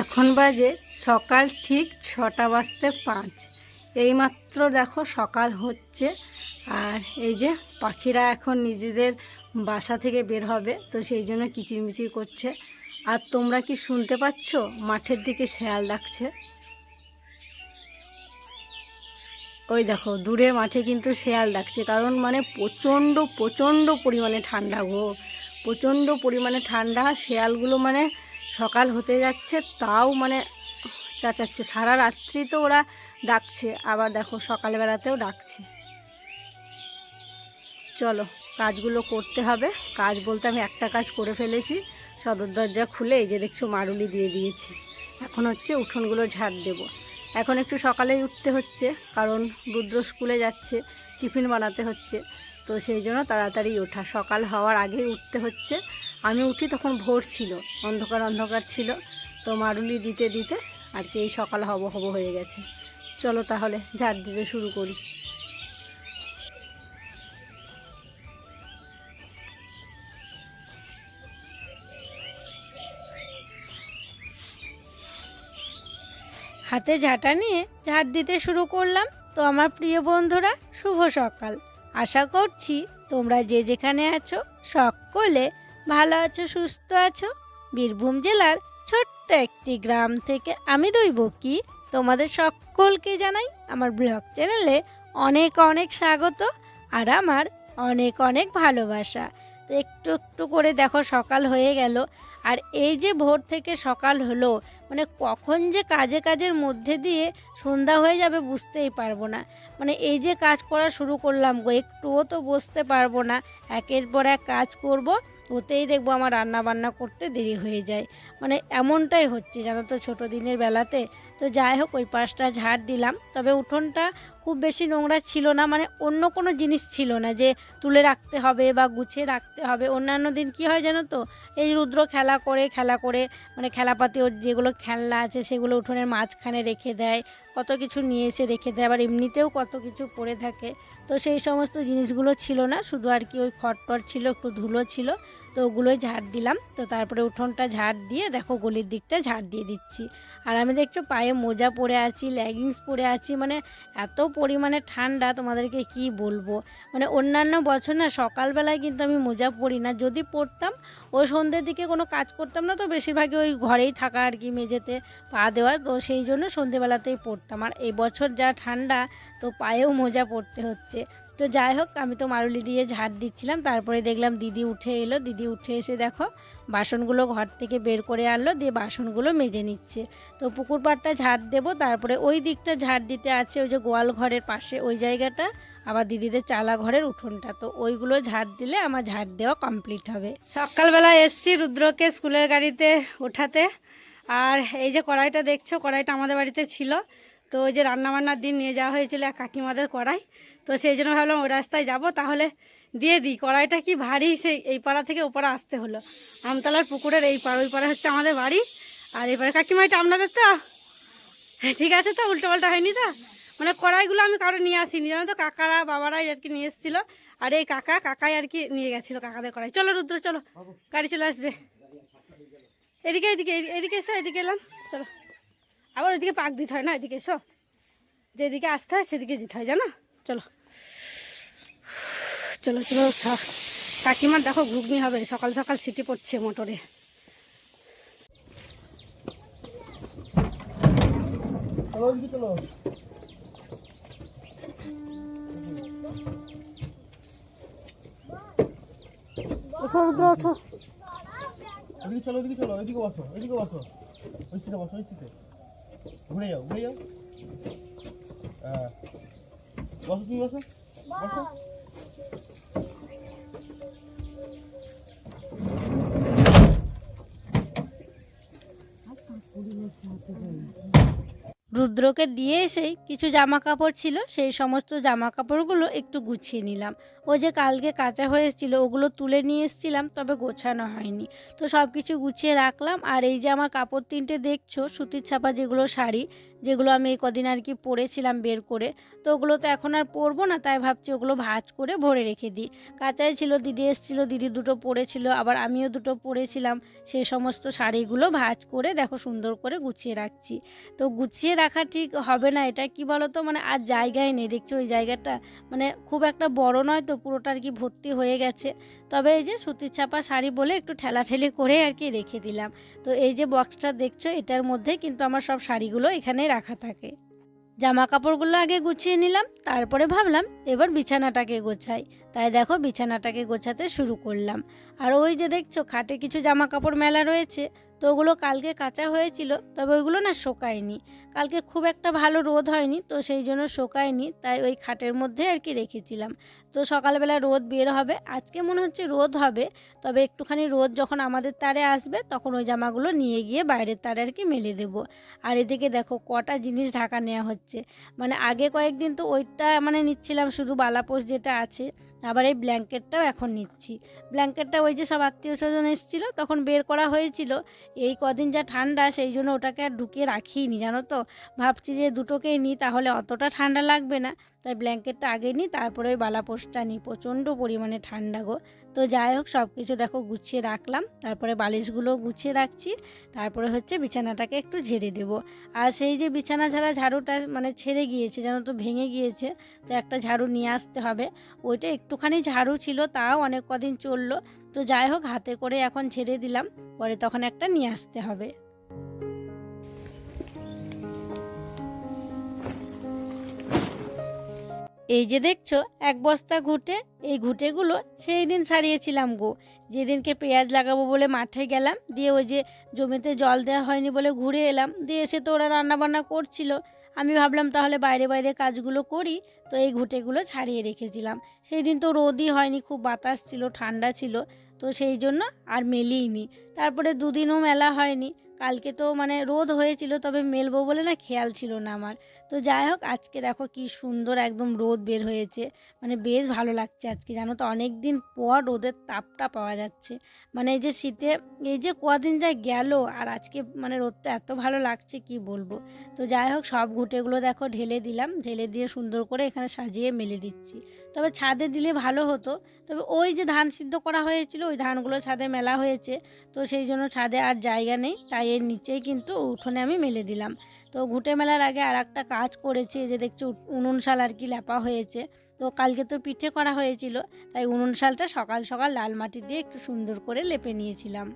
এখন বাজে সকাল ঠিক ছটা বাজতে পাঁচ। এইমাত্র দেখো সকাল হচ্ছে, আর এই যে পাখিরা এখন নিজেদের বাসা থেকে বের হবে, তো সেই জন্য কিচিরমিচির করছে। আর তোমরা কি শুনতে পাচ্ছ? মাঠের দিকে শেয়াল ডাকছে। ওই দেখো, দূরে মাঠে কিন্তু শেয়াল ডাকছে, কারণ মানে প্রচণ্ড প্রচণ্ড পরিমাণে ঠান্ডা গো। প্রচণ্ড পরিমাণে ঠান্ডা, শেয়ালগুলো মানে সকাল হতে যাচ্ছে, তাও মানে চাচাচ্ছে। সারা রাত্রি তো ওরা ডাকছে, আবার দেখো সকালবেলাতেও ডাকছে। চলো, কাজগুলো করতে হবে। কাজ বলতে আমি একটা কাজ করে ফেলেছি, সদর দরজা খুলে এই যে দেখছ মারুলি দিয়ে দিয়েছি। এখন হচ্ছে উঠোনগুলো ঝাড় দেবো। এখন একটু সকালেই উঠতে হচ্ছে, কারণ রুদ্র স্কুলে যাচ্ছে, টিফিন বানাতে হচ্ছে। তো সেই জন্য তাড়াতাড়ি ওঠা। সকাল হওয়ার আগেই উঠতে হচ্ছে। আমি উঠি তখন ভোর ছিল, অন্ধকার অন্ধকার ছিল। তো মারুলি দিতে দিতে আর কি এই সকাল হব হব হয়ে গেছে। চলো তাহলে, ঝাড় দিতে শুরু করি। হাতে ঝাঁটা নিয়ে ঝাড় দিতে শুরু করলাম। তো আমার প্রিয় বন্ধুরা, শুভ সকাল। আশা করছি তোমরা যে যেখানে আছো সকলে ভালো আছো, সুস্থ আছো। বীরভূম জেলার ছোট্ট একটি গ্রাম থেকে আমি দৈব কি তোমাদের সকলকে জানাই আমার ব্লগ চ্যানেলে অনেক অনেক স্বাগত আর আমার অনেক অনেক ভালোবাসা। তো একটু একটু করে দেখো সকাল হয়ে গেল আর এই যে ভোর থেকে সকাল হলো মানে কখন যে কাজে কাজের মধ্যে দিয়ে সন্ধ্যা হয়ে যাবে বুঝতেই পারব না। মানে এই যে কাজ করা শুরু করলাম গো, একটুও তো বসতে পারব না। একের পর এক কাজ করব, ওতেই দেখব আমার রান্না বান্না করতে দেরি হয়ে যায়। মানে এমনটাই হচ্ছে, জানো তো ছোটো দিনের বেলাতে। তো যাই হোক, ওই পাশটা ঝাড় দিলাম। তবে উঠোনটা খুব বেশি নোংরা ছিল না মানে অন্য কোনো জিনিস ছিল না, যে তুলে রাখতে হবে বা গুছিয়ে রাখতে হবে। অন্যান্য দিন কি হয় জানো তো, এই রুদ্র খেলা করে খেলা করে মানে খেলাপাতি ওর যেগুলো খেলনা আছে সেগুলো উঠোনের মাঝখানে রেখে দেয়, কত কিছু নিয়ে এসে রেখে দেয়, আবার এমনিতেও কত কিছু পড়ে থাকে। তো সেই সমস্ত জিনিসগুলো ছিল না, শুধু আর কি ওই খড়টর ছিল, একটু ধুলো ছিল। তো ওগুলোই ঝাড় দিলাম। তো তারপরে উঠোনটা ঝাড় দিয়ে দেখো গলির দিকটা ঝাড় দিয়ে দিচ্ছি। আর আমি দেখছ পায়ে মোজা পরে আছি লেগিংস পরে আছি মানে এত পরিমাণে ঠান্ডা তোমাদেরকে কি বলব? মানে অন্যান্য বছর না সকালবেলায় কিন্তু আমি মোজা পরি না। যদি পরতাম, ওই সন্ধ্যের দিকে কোনো কাজ করতাম না, তো বেশিরভাগই ওই ঘরেই থাকা আর কি, মেঝেতে পা দেওয়া তো সেই জন্য সন্ধ্যেবেলাতেই পরতাম। আর এবছর যা ঠান্ডা, তো পায়েও মোজা পরতে হচ্ছে। তো যাই হোক, আমি তো মারুলি দিয়ে ঝাড় দিচ্ছিলাম, তারপরে দেখলাম দিদি উঠে এলো, দিদি উঠে এসে দেখো, বাসনগুলো ঘর থেকে বের করে আনলো, দিয়ে বাসনগুলো মেজে নিচ্ছে। তো পুকুর পাড়টা ঝাড় দেবো, তারপরে ওই দিকটা ঝাড় দিতে আছে ওই যে গোয়াল ঘরের পাশে, ওই জায়গাটা, আবার দিদিদের চালা ঘরের উঠোনটা। তো ওইগুলো ঝাড় দিলে আমার ঝাড় দেওয়া কমপ্লিট হবে। সকালবেলা এসছি রুদ্রকে স্কুলের গাড়িতে ওঠাতে, আর এই যে কড়াইটা দেখছ, কড়াইটা আমাদের বাড়িতে ছিল তো ওই যে রান্নাবান্নার দিন নিয়ে যাওয়া হয়েছিল এক কাকিমাদের কড়াই। তো সেই জন্য ভাবলাম ওই রাস্তায় যাব, তাহলে দিয়ে দিই। কড়াইটা কি ভারী? সেই এই পাড়া থেকে ওপাড়া আসতে হলো। আমতলার পুকুরের এই পাড়, ওই পাড়া হচ্ছে আমাদের বাড়ি। আর এই পাড়ে কাকিমা, এটা আপনাদের তো? ঠিক আছে তো উল্টো পাল্টা হয়নি তো? মানে কড়াইগুলো আমি কারও নিয়ে আসিনি। জানো তো, কাকারা, বাবারাই আর কি নিয়ে এসেছিল। আর এই কাকা, কাকাই আর কি নিয়ে গেছিল কাকাদের কড়াই। চলো রুদ্র, চলো। গাড়ি চলে আসবে। এদিকে এদিকে এদিকে এসো, এদিকে এলাম। চলো। আবার ওইদিকে পাক দিতে হয় না, এদিকে এসো। যেদিকে আসতে হয় সেদিকে দিতে হয়, জানো? চলো। চলো চলো কাকিমার দেখো, ঘুগনি হবে। সকাল সকাল সিটি পড়ছে মোটরে। ওঠো চলো ওইদিকে বসো ওইদিকে বসো। ওই সিটে বসো, ওই সিটে ঘুরে যাও ঘুরে যাও হ্যাঁ বসো তুমি বসো বসো রুদ্রকে দিয়ে এসে কিছু জামা কাপড় ছিল, সেই সমস্ত জামা কাপড়গুলো একটু গুছিয়ে নিলাম। ও যে কালকে কাঁচা হয়েছিল ওগুলো তুলে নিয়ে এসেছিলাম, তবে গোছানো হয়নি। তো সব কিছু গুছিয়ে রাখলাম, আর এই যে আমার কাপড় তিনটে দেখছ, সুতির ছাপা যেগুলো শাড়ি যেগুলো আমি কদিন আর কি পরেছিলাম বের করে, তো ওগুলো তো এখন আর পরবো না, তাই ভাবছি ওগুলো ভাজ করে ভরে রেখে দিই। কাঁচাই ছিল, দিদি এসেছিল, দিদি দুটো পরেছিল আবার আমিও দুটো পরেছিলাম সেই সমস্ত শাড়িগুলো ভাজ করে দেখো সুন্দর করে গুছিয়ে রাখছি। তো গুছিয়ে রাখা ঠিক হবে না, এটা কি বলো তো মানে আর জায়গায় নেই, দেখছ ওই জায়গাটা মানে খুব একটা বড় নয় তো, পুরোটা আর কি ভর্তি হয়ে গেছে। তবে এই যে সুতির ছাপা শাড়ি বলে একটু ঠেলাঠেলি করে আর কি রেখে দিলাম। তো এই যে বক্সটা দেখছ, এটার মধ্যে কিন্তু আমার সব শাড়িগুলো এখানে রাখা থাকে। জামা কাপড়গুলো আগে গুছিয়ে নিলাম, তারপরে ভাবলাম এবার বিছানাটাকে গোছাই। তাই দেখো বিছানাটাকে গোছাতে শুরু করলাম। আর ওই যে দেখছ, খাটে কিছু জামা কাপড় মেলা রয়েছে তো ওগুলো কালকে কাঁচা হয়েছিল, তবে ওইগুলো না শোকায়নি। কালকে খুব একটা ভালো রোদ হয়নি, তো সেই জন্য শোকায়নি, তাই ওই খাটের মধ্যে আর কি রেখেছিলাম। তো সকালবেলা রোদ বের হবে, আজকে মনে হচ্ছে রোদ হবে, তবে একটুখানি রোদ যখন আমাদের তারে আসবে, তখন ওই জামাগুলো নিয়ে গিয়ে বাইরের তারে আর কি মেলে দেব। আর এদিকে দেখো কটা জিনিস ঢাকা নেওয়া হচ্ছে। মানে আগে কয়েকদিন তো ওইটা মানে নিচ্ছিলাম, শুধু বালাপোষ যেটা আছে আবার এই ব্ল্যাঙ্কেটটাও এখন নিচ্ছি। ব্ল্যাঙ্কেটটা ওই যে সব আত্মীয় স্বজন এসেছিল, তখন বের করা হয়েছিল। এই কদিন যা ঠান্ডা, সেই জন্য ওটাকে আর ঢুকিয়ে রাখিনি, জানো তো? ভাবছি যে দুটোকেই নিই, তাহলে অতটা ঠান্ডা লাগবে না। তাই ব্ল্যাঙ্কেটটা আগে নিই, তারপরে ওই বালাপোষটা নিই। প্রচণ্ড পরিমাণে ঠান্ডা গো। তো যাই হোক সব কিছু দেখো গুছিয়ে রাখলাম। তারপরে বালিশগুলো গুছিয়ে রাখছি। তারপরে হচ্ছে বিছানাটাকে একটু ঝেড়ে দেবো। আর সেই যে বিছানা ছাড়া ঝাড়ুটা মানে ছেড়ে গিয়েছে, যেন তো ভেঙে গিয়েছে, তো একটা ঝাড়ু নিয়ে আসতে হবে। ওইটা একটুখানি ঝাড়ু ছিল, তাও অনেক কদিন চলল। তো যাই হোক, হাতে করে এখন ছেড়ে দিলাম। পরে তখন একটা নিয়ে আসতে হবে। এই যে দেখছ, এক বস্তা ঘুটে, এই ঘুটেগুলো সেই দিন ছাড়িয়েছিলাম গো। যেদিনকে পেঁয়াজ লাগাবো বলে মাঠে গেলাম, দিয়ে ওই যে জমিতে জল দেওয়া হয়নি বলে ঘুরে এলাম, দিয়ে এসে তো ওরা রান্নাবান্না করছিল। আমি ভাবলাম তাহলে বাইরে বাইরে কাজগুলো করি, তো এই ঘুটেগুলো ছাড়িয়ে রেখেছিলাম। সেই দিন তো রোদই হয়নি, খুব বাতাস ছিল, ঠান্ডা ছিল, তো সেই জন্য আর মেলিইনি। তারপরে দুদিনও মেলা হয়নি। কালকে তো মানে রোদ হয়েছিল, তবে মেলবো বলে না খেয়াল ছিল না আমার। তো যাই হোক, আজকে দেখো কি সুন্দর একদম রোদ বের হয়েছে। মানে বেশ ভালো লাগছে আজকে, জানো তো? অনেক দিন পর রোদের তাপটা পাওয়া যাচ্ছে। মানে এই যে শীতে, এই যে কদিন যা গেল, আর আজকে মানে রোদটা এত ভালো লাগছে, কি বলব? তো যাই হোক, সব ঘুটেগুলো দেখো ঢেলে দিলাম। ঢেলে দিয়ে সুন্দর করে এখানে সাজিয়ে মেলে দিচ্ছি। তবে ছাদে দিলে ভালো হতো। তবে ওই যে ধান সিদ্ধ করা হয়েছিল, ওই ধানগুলো ছাদে মেলা হয়েছে। তো সেই জন্য ছাদে আর জায়গা নেই, তাই এর নিচেই কিন্তু উঠোনে আমি মেলে দিলাম। তো ঘুটে মেলার আগে আর একটা কাজ করেছি যে দেখছি উনুন শাল আর কি লেপা হয়েছে। তো কালকে তো পিঠে করা হয়েছিল, তাই উনুন শালটা সকাল সকাল লাল মাটি দিয়ে একটু সুন্দর করে লেপে নিয়েছিলাম।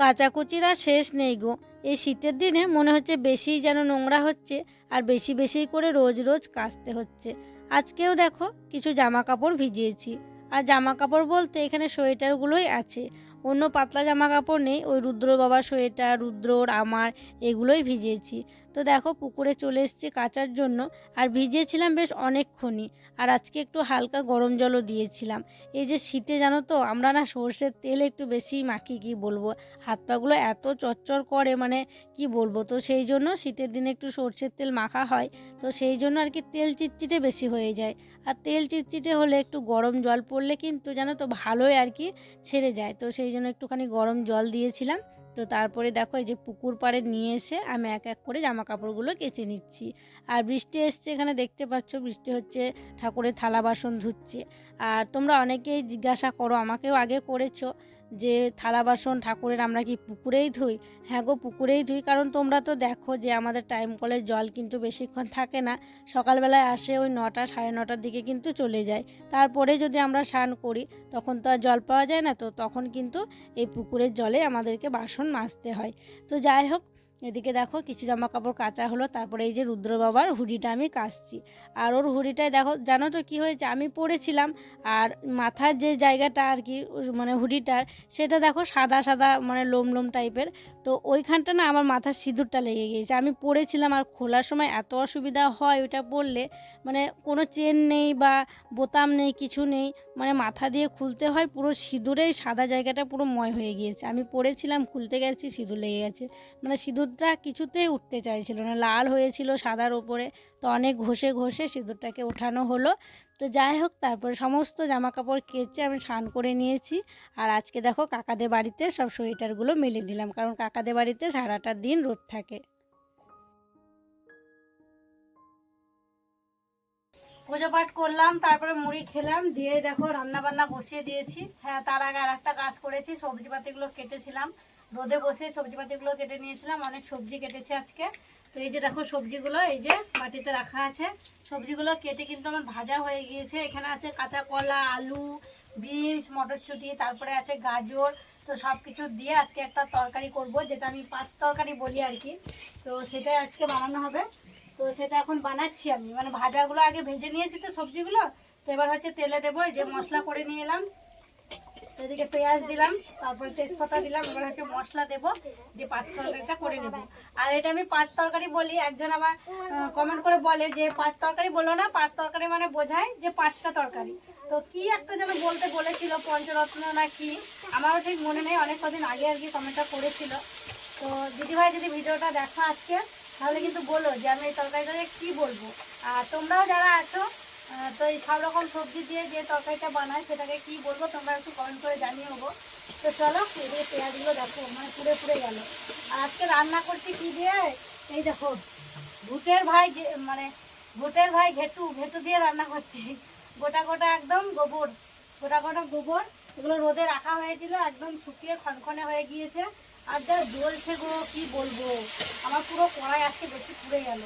কাচাকুচির শেষ নেই গো। এই শীতের দিনে মনে হচ্ছে বেশিই যেন নোংরা হচ্ছে, আর বেশি বেশি করে রোজ রোজ কাচতে হচ্ছে। আজকেও দেখো কিছু জামা কাপড় ভিজিয়েছি। আর জামা কাপড় বলতে এখানে সোয়েটারগুলোই আছে। অন্য পাতলা জামা কাপড় নেই, ওই রুদ্র বাবার সোয়েটার, রুদ্রর আমার, এগুলোই ভিজিয়েছি তো দেখো, পুকুরে চলে এসেছি কাচার জন্য, আর ভিজিয়েছিলাম বেশ অনেকক্ষণই, আর আজকে একটু হালকা গরম জলও দিয়েছিলাম। এই যে শীতে জানো তো, আমরা না সর্ষের তেল একটু বেশি মাখি, কি বলব? হাত পাগুলো এত চচ্চর করে মানে কি বলব? তো সেই জন্য শীতের দিনে একটু সর্ষের তেল মাখা হয়, তো সেই জন্য আর কি তেল চিটচিটে বেশি হয়ে যায়। আর তেল চিটচিটে হলে একটু গরম জল পড়লে কিন্তু জানো তো ভালোই আর কি ছেড়ে যায়। তো সেই জন্য একটুখানি গরম জল দিয়েছিলাম। তো তারপরে দেখো এই যে পুকুর পাড়ে নিয়ে এসে আমি এক এক করে জামা কাপড়গুলো কেচে নিচ্ছি। আর বৃষ্টি এসছে এখানে দেখতে পাচ্ছ, বৃষ্টি হচ্ছে, ঠাকুরের থালা বাসন ধুচ্ছে। আর তোমরা অনেকেই জিজ্ঞাসা করো, আমাকেও আগে করেছ। যে থালা বাসন ঠাকুরের আমরা কি পুকুরেই ধুই? হ্যাঁ গো, পুকুরেই ধুই। কারণ তোমরা তো দেখো যে আমাদের টাইম কলের জল কিন্তু বেশিক্ষণ থাকে না। সকালবেলায় আসে ওই নটা, সাড়ে নটার দিকে কিন্তু চলে যায়। তারপরে যদি আমরা স্নান করি, তখন তো আর জল পাওয়া যায় না। তো তখন কিন্তু এই পুকুরের জলে আমাদেরকে বাসন মাজতে হয়। তো যাই হোক এদিকে দেখো কিছু জামা কাপড় কাচা হলো, তারপরে এই যে রুদ্র বাবার হুডিটা আমি কাচছি। আর ওর হুডিটায় দেখো, জানো তো কি হয়েছে? আমি পরেছিলাম আর মাথার যে জায়গাটা আর কি মানে হুডিটার, সেটা দেখো সাদা সাদা মানে লোম লোম টাইপের। তো ওইখানটা না আমার মাথার সিঁদুরটা লেগে গিয়েছে। আমি পরেছিলাম আর খোলার সময় এত অসুবিধা হয় ওইটা পরলে মানে কোনো চেন নেই বা বোতাম নেই, কিছু নেই মানে মাথা দিয়ে খুলতে হয়, পুরো সিঁদুরেই সাদা জায়গাটা পুরো ময় হয়ে গিয়েছে। আমি পরেছিলাম, খুলতে গেছি, সিঁদুর লেগে গেছে। মানে সিঁদুরটা কিছুতেই উঠতে চাইছিল না। লাল হয়েছিল সাদার ওপরে তো অনেক ঘষে ঘষে সিঁদুরটাকে ওঠানো হলো। তো যাই হোক, তারপর সমস্ত জামা কাপড় কেচে আমি স্নান করে নিয়েছি। আর আজকে দেখো কাকাদের বাড়িতে সব সোয়েটারগুলো মেলে দিলাম। কারণ কাকাদের বাড়িতে সারাটা দিন রোদ থাকে। পুজো পাঠ করলাম, তারপরে মুড়ি খেলাম, দিয়ে দেখো রান্না বান্না বসিয়ে দিয়েছি। হ্যাঁ তার আগে আর একটা কাজ করেছি সবজি পাতিগুলো কেটেছিলাম। রোদে বসে সবজি পাতিগুলো কেটে নিয়েছিলাম, অনেক সবজি কেটেছে আজকে। তো এই যে দেখো সবজিগুলো, এই যে বাটিতে রাখা আছে। সবজিগুলো কেটে কিন্তু আমার ভাজা হয়ে গিয়েছে। এখানে আছে কাঁচা কলা, আলু, বিনস, মটরশুঁটি, তারপরে আছে গাজর। তো সব কিছু দিয়ে আজকে একটা তরকারি করব, যেটা আমি পাঁচ তরকারি বলি আর কি। তো সেটাই আজকে বানানো হবে। তো সেটা এখন বানাচ্ছি আমি। মানে ভাজাগুলো আগে ভেজে নিয়েছি তো সবজিগুলো। তো এবার হচ্ছে তেলে দেবো, এই যে মশলা করে নিয়ে এলাম। এদিকে পেঁয়াজ দিলাম, তারপরে তেজপাতা দিলাম, এবার হচ্ছে মশলা দেবো, দিয়ে পাঁচ তরকারিটা করে নেব। আর এটা আমি পাঁচ তরকারি বলি, একজন আবার কমেন্ট করে বলে যে পাঁচ তরকারি বলো না, পাঁচ তরকারি মানে বোঝায় যে পাঁচটা তরকারি। তো কি একটা যেন বলতে বলেছিল পঞ্চরত্ন না কি, আমারও ঠিক মনে নেই, অনেক কদিন আগে আর কি কমেন্টটা করেছিল। তো দিদিভাই যদি ভিডিওটা দেখো আজকে, তাহলে কিন্তু বলো যে আমি এই তরকারিটাকে কী বলব। আর তোমরাও যারা আছো তো এই সব রকম সবজি দিয়ে যে তরকারিটা বানায়, সেটাকে কি বলব তোমরা একটু কমেন্ট করে জানিয়ে দেবো তো চলো এদিকে পেঁয়াজগুলো দেখো মানে পুড়ে পুড়ে গেল। আর আজকে রান্না করছি কি দিয়ে? এই দেখো ভুটের ভাই মানে ভুটের ভাই ঘেটু ঘেটু দিয়ে রান্না করছি। গোটা গোটা একদম গোবর, গোটা গোটা গোবর। এগুলো রোদে রাখা হয়েছিল, একদম শুকিয়ে খনখনে হয়ে গিয়েছে। আর যা জ্বলছে গো, কি বলব? আমার পুরো কড়াই আজকে বেশি পুড়ে গেল।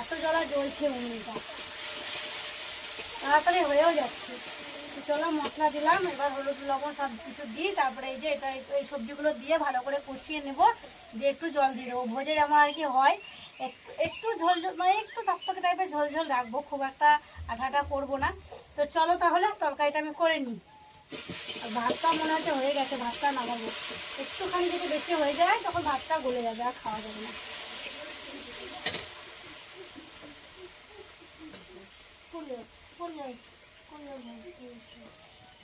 এত জ্বলা জ্বলছে উনুনটা। তাড়াতাড়ি হয়েও যাচ্ছে। চলো মশলা দিলাম, এবার হলুদ, লবণ সব কিছু দিই, তারপরে এই যে এটা, এই সবজিগুলো দিয়ে ভালো করে কষিয়ে নেব, দিয়ে একটু জল দিয়ে দেবো। ভোজে যেমন আর কি হয়, একটু একটু ঝোল মানে একটু টকটকে টাইপের ঝোল ঝোল রাখব, খুব একটা আঠাটা করব না। তো চলো তাহলে তরকারিটা আমি করে নিই। ভাতটা মনে হচ্ছে হয়ে গেছে, ভাতটা নামাবো। একটুখানি যদি বেশি হয়ে যায়, তখন ভাতটা গলে যাবে, আর খাওয়া যাবে না।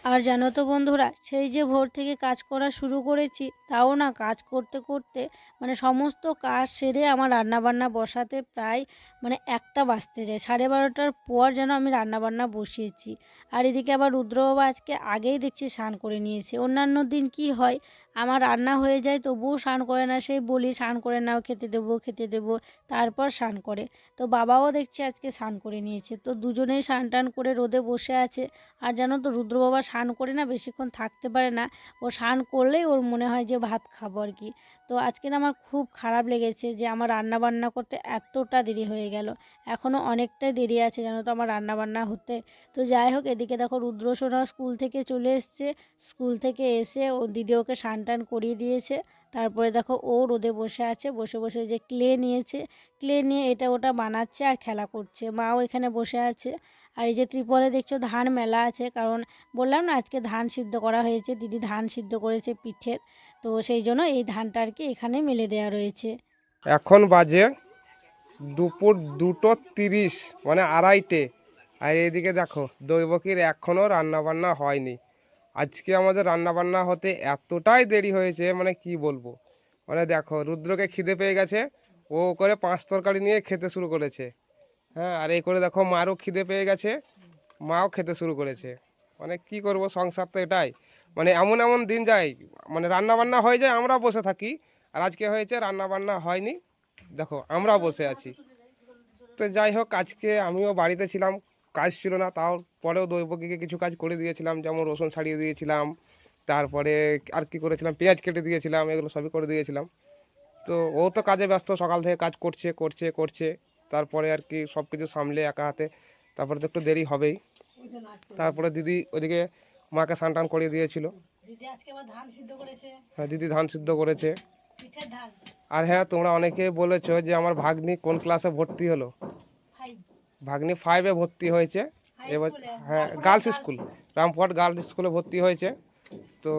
আর জানো তো বন্ধুরা, সেই যে ভোর থেকে কাজ করা শুরু করেছি, তাও না কাজ করতে করতে মানে সমস্ত কাজ সেরে আমার রান্নাবান্না বসাতে প্রায় মানে একটা বাজতে যায়। সাড়ে বারোটার পর যেন আমি রান্নাবান্না বসিয়েছি। আর এদিকে আবার রুদ্রবাবা আজকে আগেই দেখছি স্নান করে নিয়েছে। অন্যান্য দিন কি হয়, আমার রান্না হয়ে যায় তবুও স্নান করে না। সেই বলি, স্নান করে নাও, খেতে দেবো খেতে দেবো। তারপর স্নান করে। তো বাবাও দেখছি আজকে স্নান করে নিয়েছে। তো দুজনেই স্নান টান করে রোদে বসে আছে। আর জানো তো, রুদ্রবাবা স্নান করে না, বেশিক্ষণ থাকতে পারে না। ও স্নান করলেই ওর মনে হয় যে ভাত খাব আর কি। তো আজকে না আমার খুব খারাপ লেগেছে যে আমার রান্না বান্না করতে এতটা দেরি হয়ে গেল। এখনও অনেকটাই দেরি আছে জানো তো আমার রান্না বান্না হতে। তো যাই হোক, এদিকে দেখো রুদ্রসোনা স্কুল থেকে চলে এসছে। স্কুল থেকে এসে ও দিদি ওকে স্নান টান করিয়ে দিয়েছে। তারপরে দেখো ও রোদে বসে আছে, বসে বসে যে ক্লে নিয়েছে। ক্লে নিয়ে এটা ওটা বানাচ্ছে আর খেলা করছে। মাও এখানে বসে আছে। আর এই যে ত্রিপলে দেখছ ধান মেলা আছে, কারণ বললাম না আজকে ধান সিদ্ধ করা হয়েছে, দিদি ধান সিদ্ধ করেছে পিঠের। তো সেই জন্য এই ধানটা আর কি এখানে মেলে দেওয়া রয়েছে। এখন বাজে দুপুর দুটো তিরিশ মানে আড়াইটে। আর এদিকে দেখো, দৈবকীর এখনও রান্নাবান্না হয়নি। আজকে আমাদের রান্নাবান্না হতে এতটাই দেরি হয়েছে মানে কি বলব? মানে দেখো, রুদ্রকে খিদে পেয়ে গেছে, ও করে পাঁচ তরকারি নিয়ে খেতে শুরু করেছে। হ্যাঁ আর এই করে দেখো, মারও খিদে পেয়ে গেছে, মাও খেতে শুরু করেছে। মানে কি করব, সংসার তো এটাই। মানে এমন এমন দিন যায় মানে রান্না বান্না হয়ে যায়, আমরা বসে থাকি। আর আজকে হয়েছে রান্না বান্না হয়নি। দেখো, আমরা বসে আছি। তো যাই হোক, আজকে আমিও বাড়িতে ছিলাম, কাজ ছিল না, তাও পরেও দৈবকীকে কিছু কাজ করে দিয়েছিলাম, যেমন রসুন ছাড়িয়ে দিয়েছিলাম, তারপরে আর কি করেছিলাম, পেঁয়াজ কেটে দিয়েছিলাম, এগুলো সবই করে দিয়েছিলাম। তো ও তো কাজে ব্যস্ত, সকাল থেকে কাজ করছে করছে করছে, তারপরে আর কি সব কিছু সামলে একা হাতে, তারপরে তো একটু দেরি হবেই। তারপরে দিদি ওদিকে মাকে স্নান টান করিয়ে দিয়েছিল। হ্যাঁ দিদি ধান সিদ্ধ করেছে। আর হ্যাঁ তোমরা অনেকে বলেছ যে আমার ভাগ্নি কোন ক্লাসে ভর্তি হলো? ভাগ্নি ফাইভে ভর্তি হয়েছে। এবার হ্যাঁ গার্লস স্কুল রামপুরহাট গার্লস স্কুলে ভর্তি হয়েছে। তো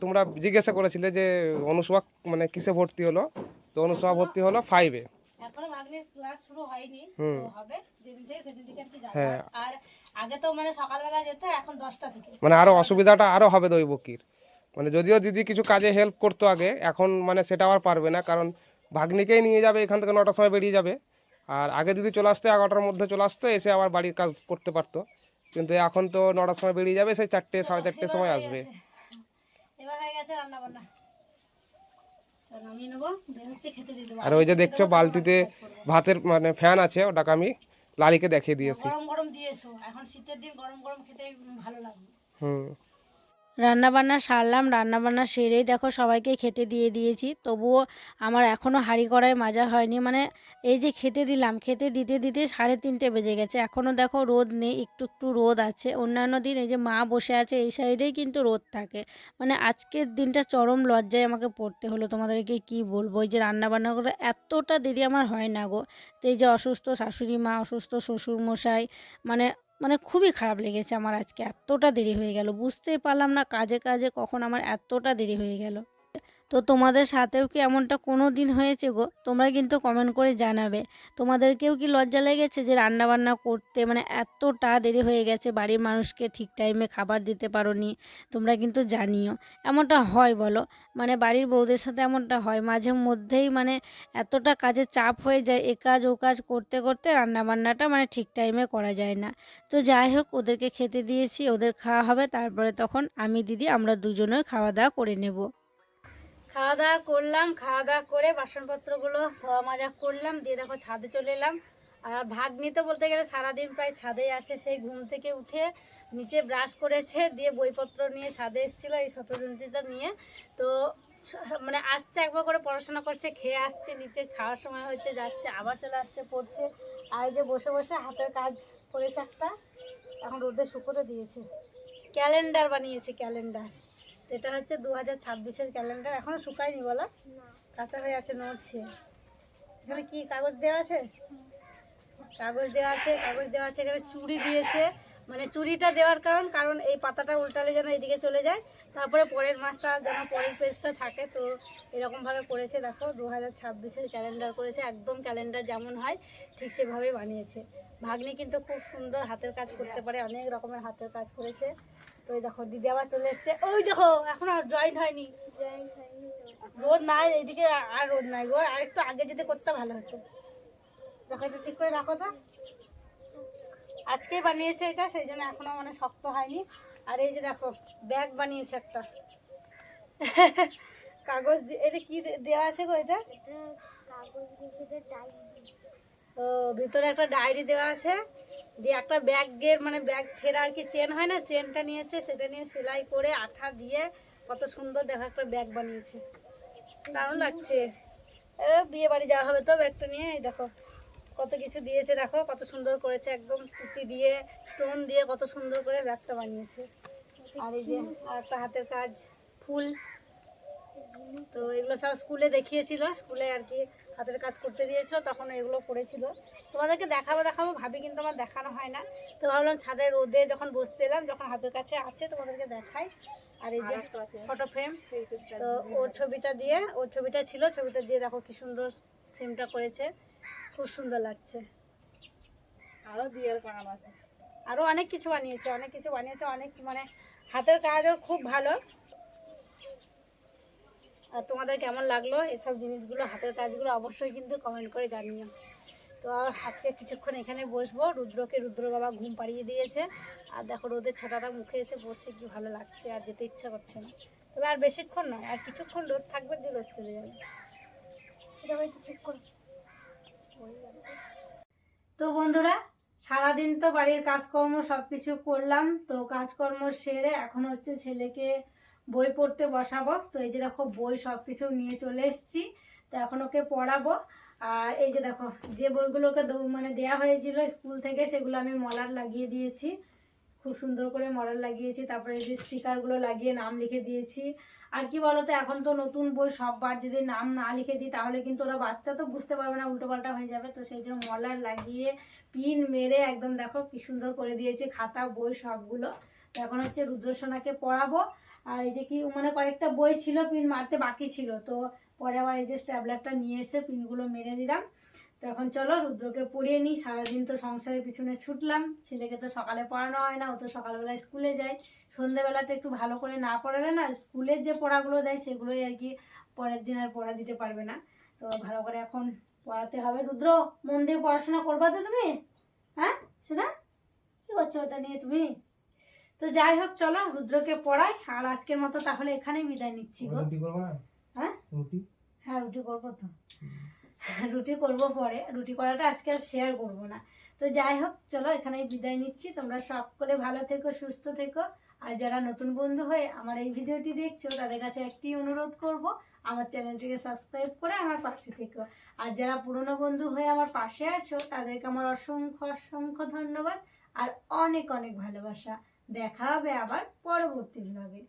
তোমরা জিজ্ঞাসা করেছিলে যে অনুসভা মানে কিসে ভর্তি হলো? তো অনুসভা ভর্তি হলো ফাইভে এখনও ভাগ্নের ক্লাস শুরু হয়নি। হুম। হবে যেদিন থেকে সেদিন থেকে আর কি যাবে হ্যাঁ। আর আগে তো মানে সকালবেলা যেত এখন দশটা থেকে। মানে আরও অসুবিধাটা আরও হবে দৈবকীর মানে যদিও দিদি কিছু কাজে হেল্প করতো আগে এখন মানে সেটা আর পারবে না কারণ ভাগ্নিকেই নিয়ে যাবে এখান থেকে নটার সময় বেরিয়ে যাবে। আর আগে দিদি চলে আসতো এগারোটার মধ্যে চলে আসতো এসে আবার বাড়ির কাজ করতে পারতো। কিন্তু এখন তো নটার সময় বেরিয়ে যাবে সেই চারটে সাড়ে চারটের সময় আসবে। এবার হয়ে গেছে রান্না বান্না চল নামিয়ে নেব বের হচ্ছে খেতে দিয়ে দেবো। আর ওই যে দেখছ বালতিতে ভাতের মানে ফ্যান আছে ওটাকে আমি লালিকে দেখিয়ে দিয়েছি। গরম গরম দিয়েছ। এখন শীতের দিন গরম গরম খেতে ভালো লাগবে। হুম। রান্না বান্না সারলাম রান্না বান্না সেরেই দেখো সবাইকে খেতে দিয়ে দিয়েছি। তবুও আমার এখনও হাঁড়ি করায় মাজা হয়নি। মানে এই যে খেতে দিলাম, খেতে দিতে দিতে সাড়ে তিনটে বেজে গেছে। এখনও দেখো রোদ নেই, একটু একটু রোদ আছে। অন্যান্য দিন এই যে মা বসে আছে, এই সাইডেই কিন্তু রোদ থাকে। মানে আজকের দিনটা চরম লজ্জায় আমাকে পড়তে হলো। তোমাদেরকে কি বলব? এই যে রান্না বান্না করে এতটা দেরি আমার হয় না গো। তো এই যে অসুস্থ শাশুড়ি মা, অসুস্থ শ্বশুর মশাই মানে মানে খুবই খারাপ লেগেছে আমার আজকে, এতটা দেরি হয়ে গেল। বুঝতেই পারলাম না কাজে কাজে কখন আমার এতটা দেরি হয়ে গেল। তো তোমাদের সাথেও কি এমনটা কোনো দিন হয়েছে গো? তোমরা কিন্তু কমেন্ট করে জানাবে। তোমাদেরকেও কি লজ্জা লেগেছে যে রান্না বান্না করতে মানে এতটা দেরি হয়ে গেছে, বাড়ির মানুষকে ঠিক টাইমে খাবার দিতে পারোনি? তোমরা কিন্তু জানিও। এমনটা হয় বলো? মানে বাড়ির বউদের সাথে এমনটা হয়? মাঝে মধ্যেই মানে এতটা কাজের চাপ হয়ে যায়, এ কাজ, ও কাজ করতে করতে রান্না বান্নাটা মানে ঠিক টাইমে করা যায় না। তো যাই হোক, ওদেরকে খেতে দিয়েছি, ওদের খাওয়া হবে, তারপরে তখন আমি, দিদি, আমরা দুজনে খাওয়া দাওয়া করে নেব। খাওয়া দাওয়া করলাম খাওয়া দাওয়া করে বাসনপত্রগুলো ধোয়া মাজা করলাম, দিয়ে দেখো ছাদে চলে এলাম। আর ভাগ নিতে বলতে গেলে সারাদিন প্রায় ছাদেই আছে, সেই ঘুম থেকে উঠে নিচে ব্রাশ করেছে, দিয়ে বইপত্র নিয়ে ছাদে এসেছিল, এই শতজন্তিটা নিয়ে। তো মানে আসছে, একবার করে পড়াশোনা করছে, খেয়ে আসছে, নিচে খাওয়ার সময় হচ্ছে, যাচ্ছে, আবার চলে আসছে, পড়ছে। আর যে বসে বসে হাতের কাজ করেছে একটা, এখন রোদে শুকোতে দিয়েছে। ক্যালেন্ডার বানিয়েছে, ক্যালেন্ডার। এটা হচ্ছে দু হাজার ছাব্বিশের ক্যালেন্ডার এখনও শুকায়নি বলো? কাঁচা হয়ে আছে নড়ছে। এখানে কি কাগজ দেওয়া আছে? কাগজ দেওয়া আছে কাগজ দেওয়া আছে এখানে চুড়ি দিয়েছে। মানে চুড়িটা দেওয়ার কারণ কারণ এই পাতাটা উল্টালে যেন এদিকে চলে যায়। তারপরে পরের মাসটা যেন পরের পেজটা থাকে তো এরকমভাবে করেছে। দেখো দু হাজার ছাব্বিশের ক্যালেন্ডার করেছে একদম ক্যালেন্ডার যেমন হয় ঠিক সেভাবেই বানিয়েছে। ভাগ্নি কিন্তু খুব সুন্দর হাতের কাজ করতে পারে অনেক রকমের হাতের কাজ করেছে। তো দেখো দিদি আবার চলে এসছে। ওই দেখো এখন আর জয়েন্ট হয়নি। রোদ নাই এইদিকে আর রোদ নাই গো। আর একটু আগে যেতে করতে ভালো হতো। দেখো এটা ঠিক করে রাখো তো। আজকে বানিয়েছে এটা সেই জন্য এখনও মানে শক্ত হয়নি। আর এই যে দেখো ব্যাগ বানিয়েছে একটা। কাগজ এটা কি দেওয়া আছে গো এটা? ও ভিতরে একটা ডায়েরি দেওয়া আছে। দিয়ে একটা ব্যাগের মানে ব্যাগ ছেঁড়া আর কি চেন হয় না চেনটা নিয়েছে, সেটা নিয়ে সেলাই করে আঠা দিয়ে কত সুন্দর দেখো একটা ব্যাগ বানিয়েছে। দারুণ লাগছে। বিয়ে বাড়ি যাওয়া হবে তো ব্যাগটা নিয়ে দেখো, কত কিছু দিয়েছে দেখো, কত সুন্দর করেছে, একদম পুঁতি দিয়ে স্টোন দিয়ে কত সুন্দর করে ব্যাগটা বানিয়েছে। আর এই যে, আর একটা হাতের কাজ, ফুল। তো এগুলো সব স্কুলে দেখিয়েছিল স্কুলে আর কি হাতের কাজ করতে দিয়েছিল, তখন এগুলো করেছিল। তোমাদেরকে দেখাবো দেখাবো ভাবি কিন্তু আমার দেখানো হয় না। তো ভাবলাম ছাদে রোদে যখন বসতে এলাম যখন হাতের কাছে আছে তোমাদেরকে দেখাই। আর এই যে ফটো ফ্রেম তো ওর ছবিটা দিয়ে ওর ছবিটা ছিল ছবিটা দিয়ে দেখো কি সুন্দর ফ্রেমটা করেছে। খুব সুন্দর লাগছে। আরও দিয়ে আরও অনেক কিছু বানিয়েছে অনেক কিছু বানিয়েছে অনেক মানে হাতের কাজও খুব ভালো। আর তোমাদের কেমন লাগল এসব জিনিসগুলো হাতের কাজগুলো অবশ্যই কিন্তু কমেন্ট করে জানিও। তো আজকে কিছুক্ষণ এখানে বসবো। রুদ্রকে রুদ্র বাবা ঘুম পাড়িয়ে দিয়েছে। আর দেখো রোদের ছাটাটা মুখে এসে পড়ছে, কি ভালো লাগছে, আর যেতে ইচ্ছা করছে না। তবে আর বেশিক্ষণ নয়, আর কিছুক্ষণ রোদ থাকবে দিয়ে রোদ চলে যাবে। ঠিক তো বন্ধুরা, সারাদিন তো বাড়ির কাজকর্ম সব কিছু করলাম, তো কাজকর্ম সেরে এখন হচ্ছে ছেলেকে বই পড়তে বসাবো। তো এই যে দেখো বই সব কিছু নিয়ে চলে এসেছি, তো এখন ওকে পড়াবো। আর এই যে দেখো, যে বইগুলোকে মানে দেয়া হয়েছিল স্কুল থেকে, সেগুলো আমি মলার লাগিয়ে দিয়েছি। খুব সুন্দর করে মলার লাগিয়েছি, তারপরে এই যে স্টিকারগুলো লাগিয়ে নাম লিখে দিয়েছি। আর কি বলতো, এখন তো নতুন বই সববার যদি নাম না লিখে দিই, তাহলে কিন্তু ওরা বাচ্চা তো বুঝতে পারবে না, উল্টোপাল্টা হয়ে যাবে। তো সেই জন্য মলার লাগিয়ে, পিন মেরে একদম দেখো কি সুন্দর করে দিয়েছি, খাতা, বই সবগুলো। এখন হচ্ছে রুদ্রসোনাকে পড়াবো। আর এই যে কি মানে কয়েকটা বই ছিল, পিন মারতে বাকি ছিল। তো পরে আবার এই যে স্ট্যাবলারটা নিয়ে এসে পিনগুলো মেরে দিলাম। তো এখন চলো রুদ্রকে পড়িয়ে নিই। সারাদিন তো সংসারের পিছনে ছুটলাম। ছেলেকে তো সকালে পড়ানো হয় না, ও তো সকালবেলা স্কুলে যায়। সন্ধ্যেবেলাটা একটু ভালো করে না পড়ালে না স্কুলের যে পড়াগুলো দেয় সেগুলোই আর কি পরের দিন আর পড়া দিতে পারবে না। তো ভালো করে এখন পড়াতে হবে। রুদ্র, মন দিয়ে পড়াশোনা করবা তো তুমি? হ্যাঁ শোনা কী করছ ওটা নিয়ে তুমি? তো যাই হোক, চলো রুদ্রকে পড়াই। আর আজকের মতো তাহলে এখানেই বিদায় নিচ্ছি গো। হ্যাঁ? রুটি? হ্যাঁ রুটি করব তো। রুটি করব পরে। রুটি করাটা আজকে আর শেয়ার করব না। তো যাই হোক চলো এখানেই বিদায় নিচ্ছি। তোমরা সকলে ভালো থেকো সুস্থ থেকো। আর যারা নতুন বন্ধু হয়ে আমার এই ভিডিওটি দেখছ তাদের কাছে একটি অনুরোধ করব আমার চ্যানেলটিকে সাবস্ক্রাইব করে আমার পাশে থেকো। আর যারা পুরনো বন্ধু হয়ে আমার পাশে আছো তাদেরকে আমার অসংখ্য অসংখ্য ধন্যবাদ। আর অনেক অনেক ভালোবাসা। দেখা হবে আবার পরবর্তী ব্লগে